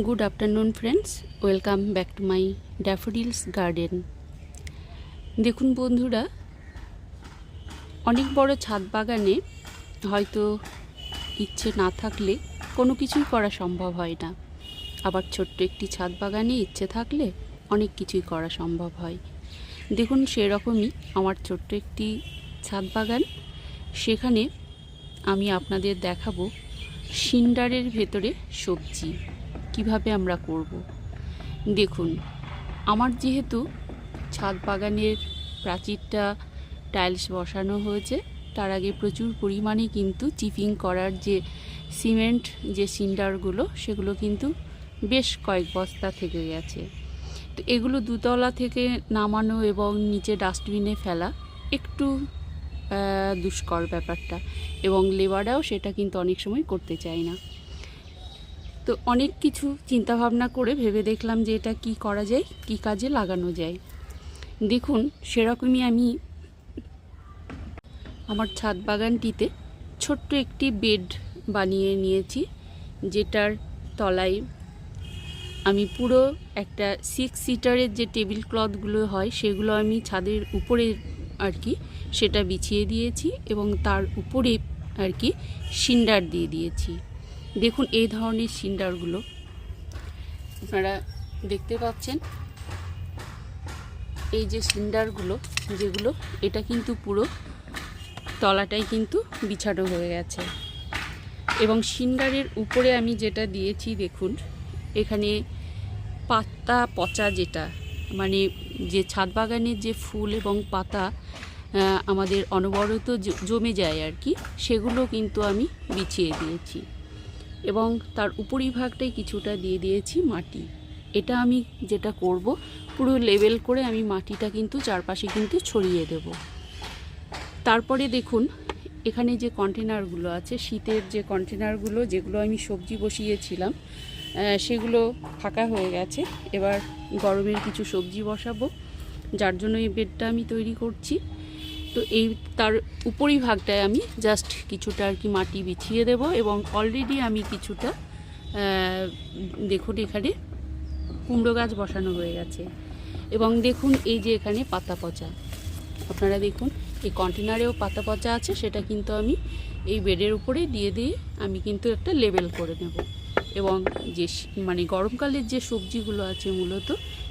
Good afternoon friends welcome back to my daffodils garden দেখুন বন্ধুরা, অনেক বড় ছাদ বাগানে হয়তো ইচ্ছে না থাকলে কোনো কিছুই করা সম্ভব হয় না। আবার ছোট্ট একটি ছাদ বাগানে ইচ্ছে থাকলে অনেক কিছুই করা সম্ভব হয়। দেখুন সেরকমই আমার ছোট্ট একটি ছাদ বাগান। সেখানে আমি আপনাদের দেখাবো সিন্ডারের ভেতরে সবজি। কীভাবে আমরা করব। দেখুন, আমার যেহেতু ছাদ বাগানের প্রাচীরটা টাইলস বসানো হয়েছে, তার আগে প্রচুর পরিমাণে কিন্তু চিপিং করার যে সিমেন্ট, যে সিন্ডারগুলো, সেগুলো কিন্তু বেশ কয়েক বস্তা থেকে গেছে তো এগুলো দুতলা থেকে নামানো এবং নিচে ডাস্টবিনে ফেলা একটু দুষ্কর ব্যাপারটা এবং লেবাররাও সেটা কিন্তু অনেক সময় করতে চায় না তো অনেক কিছু চিন্তা ভাবনা করে ভেবে দেখলাম যে এটা কি করা যায়, কি কাজে লাগানো যায়। দেখুন, সেরকমই আমি আমার ছাদ বাগানটিতে ছোট্ট একটি বেড বানিয়ে নিয়েছি, যেটার তলায় আমি পুরো একটা সিক্স সিটারের যে টেবিল ক্লথগুলো হয়, সেগুলো আমি ছাদের উপরে আর কি সেটা বিছিয়ে দিয়েছি এবং তার উপরে আর কি সিন্ডার দিয়ে দিয়েছি। দেখুন এই ধরনের সিন্ডারগুলো। আপনারা দেখতে পাচ্ছেন। এই যে সিন্ডারগুলো, যেগুলো, এটা কিন্তু পুরো তলাটাই কিন্তু বিছানো হয়ে গেছে। এবং সিন্ডারের উপরে আমি যেটা দিয়েছি, দেখুন, এখানে পাতা পচা যেটা মানে যে ছাদ বাগানের যে ফুল এবং পাতা আমাদের অনবরত জমে যায় আর কি, সেগুলো কিন্তু আমি বিছিয়ে দিয়েছি। এবং তার উপরিভাগটাই কিছুটা দিয়ে দিয়েছি মাটি। এটা আমি যেটা করব, পুরো লেভেল করে আমি মাটিটা কিন্তু চারপাশে কিন্তু ছড়িয়ে দেব। তারপরে দেখুন, এখানে যে কন্টেনারগুলো আছে, শীতের যে কন্টেনারগুলো, যেগুলো আমি সবজি বসিয়েছিলাম সেগুলো ফাঁকা হয়ে গেছে। এবার গরমের কিছু সবজি বসাবো, যার জন্য এই বেডটা আমি তৈরি করছি। তো এই তার উপরিভাগটায় আমি জাস্ট কিছুটা আর কি মাটি বিছিয়ে দেব এবং অলরেডি আমি কিছুটা দেখুন এখানে কুমড়ো গাছ বসানো হয়ে গেছে। এবং দেখুন এই যে এখানে পাতা পচা। আপনারা দেখুন, এই কন্টেনারেও পাতা পচা আছে, সেটা কিন্তু আমি এই বেডের উপরে দিয়ে দিয়ে আমি কিন্তু একটা লেবেল করে নেব। এবং যে মানে গরমকালের যে সবজিগুলো আছে মূলত,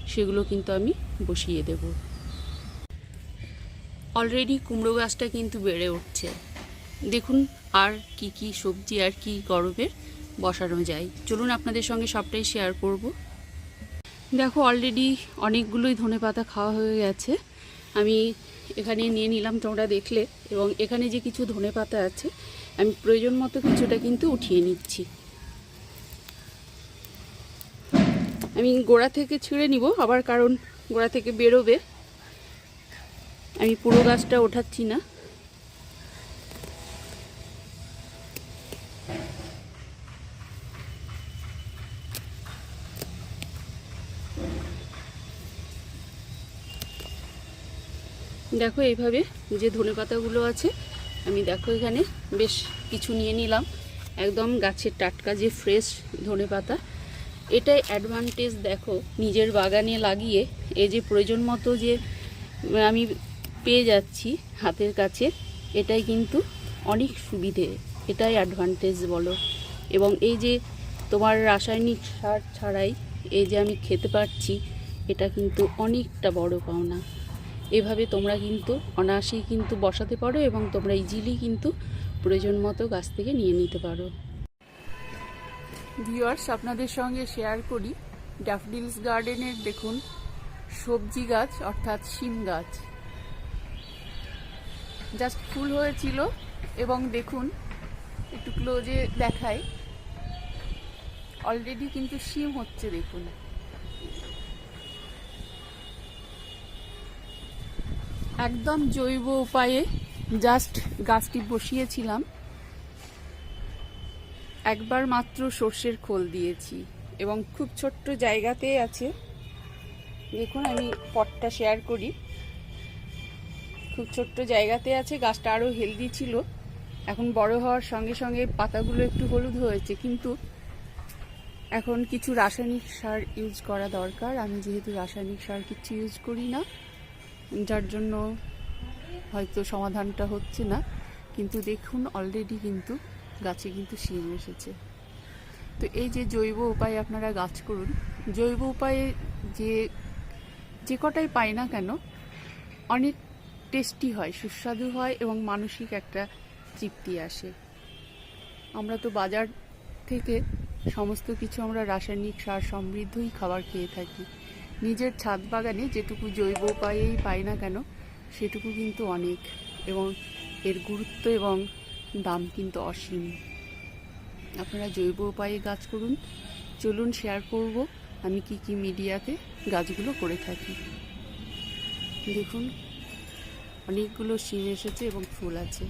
সেগুলো কিন্তু আমি বসিয়ে দেবো। অলরেডি কুমড়ো গাছটা কিন্তু বেড়ে উঠছে। দেখুন আর কি কি সবজি আর কি গরমের বসানো যায়। চলুন আপনাদের সঙ্গে সবটাই শেয়ার করব। দেখো অলরেডি অনেকগুলোই ধনে পাতা খাওয়া হয়ে গেছে। আমি এখানে নিয়ে নিলাম তোমরা দেখলে এবং এখানে যে কিছু ধনে পাতা আছে, আমি প্রয়োজন মতো কিছুটা কিন্তু উঠিয়ে নিচ্ছি। আমি গোড়া থেকে ছিঁড়ে নিব, আবার কারণ গোড়া থেকে বেরোবে। আমি পুরো গাছটা ওঠাচ্ছি না। দেখো এইভাবে যে ধনে পাতাগুলো আছে, আমি দেখো এখানে বেশ কিছু নিয়ে নিলাম। একদম গাছের টাটকা যে ফ্রেশ ধনে পাতা, এটাই অ্যাডভান্টেজ দেখো নিজের বাগানে লাগিয়ে, এই যে প্রয়োজন মতো যে, আমি পেয়ে যাচ্ছি হাতের কাছে। এটাই কিন্তু অনেক সুবিধে, এটাই অ্যাডভান্টেজ বলো। এবং এই যে তোমার রাসায়নিক সার ছাড়াই এই যে আমি খেতে পারছি, এটা কিন্তু অনেকটা বড় পাওনা। এভাবে তোমরা কিন্তু অনায়াসেই কিন্তু বসাতে পারো এবং তোমরা ইজিলি কিন্তু প্রয়োজন মতো গাছ থেকে নিয়ে নিতে পারো। ভিউয়ার্স আপনাদের সঙ্গে শেয়ার করি ড্যাফডিলস গার্ডেনের দেখুন, সবজি গাছ অর্থাৎ শিম গাছ। জাস্ট ফুল হয়েছিল এবং দেখুন, একটু ক্লোজে দেখায় অলরেডি কিন্তু শিম হচ্ছে, দেখুন। একদম জৈব উপায়ে জাস্ট গাছটি বসিয়েছিলাম। একবার মাত্র সর্ষের খোল দিয়েছি এবং খুব ছোট্ট জায়গাতে আছে। দেখুন, আমি পটটা শেয়ার করি। খুব ছোট্ট জায়গাতে আছে, গাছটা আরও হেলদি ছিল। এখন বড় হওয়ার সঙ্গে সঙ্গে পাতাগুলো একটু হলুদ হয়েছে, কিন্তু এখন কিছু রাসায়নিক সার ইউজ করা দরকার। আমি যেহেতু রাসায়নিক সার কিছু ইউজ করি না, যার জন্য হয়তো সমাধানটা হচ্ছে না। কিন্তু দেখুন অলরেডি কিন্তু গাছে কিন্তু শিম এসেছে। তো এই যে জৈব উপায়ে আপনারা গাছ করুন, জৈব উপায়ে যে যে কটাই পাই না কেন, অনেক টেস্টি হয়, সুস্বাদু হয় এবং মানসিক একটা তৃপ্তি আসে। আমরা তো বাজার থেকে সমস্ত কিছু আমরা রাসায়নিক সার সমৃদ্ধই খাবার খেয়ে থাকি। নিজের ছাদ বাগানে যেটুকু জৈব উপায়েই পাই না কেন, সেটুকু কিন্তু অনেক এবং এর গুরুত্ব এবং দাম কিন্তু অসীম। আপনারা জৈব উপায়ে গাছ করুন, চলুন শেয়ার করব আমি কি কি মিডিয়াতে গাছগুলো করে থাকি। দেখুন অনেকগুলো শিম এসেছে এবং ফুল আছে।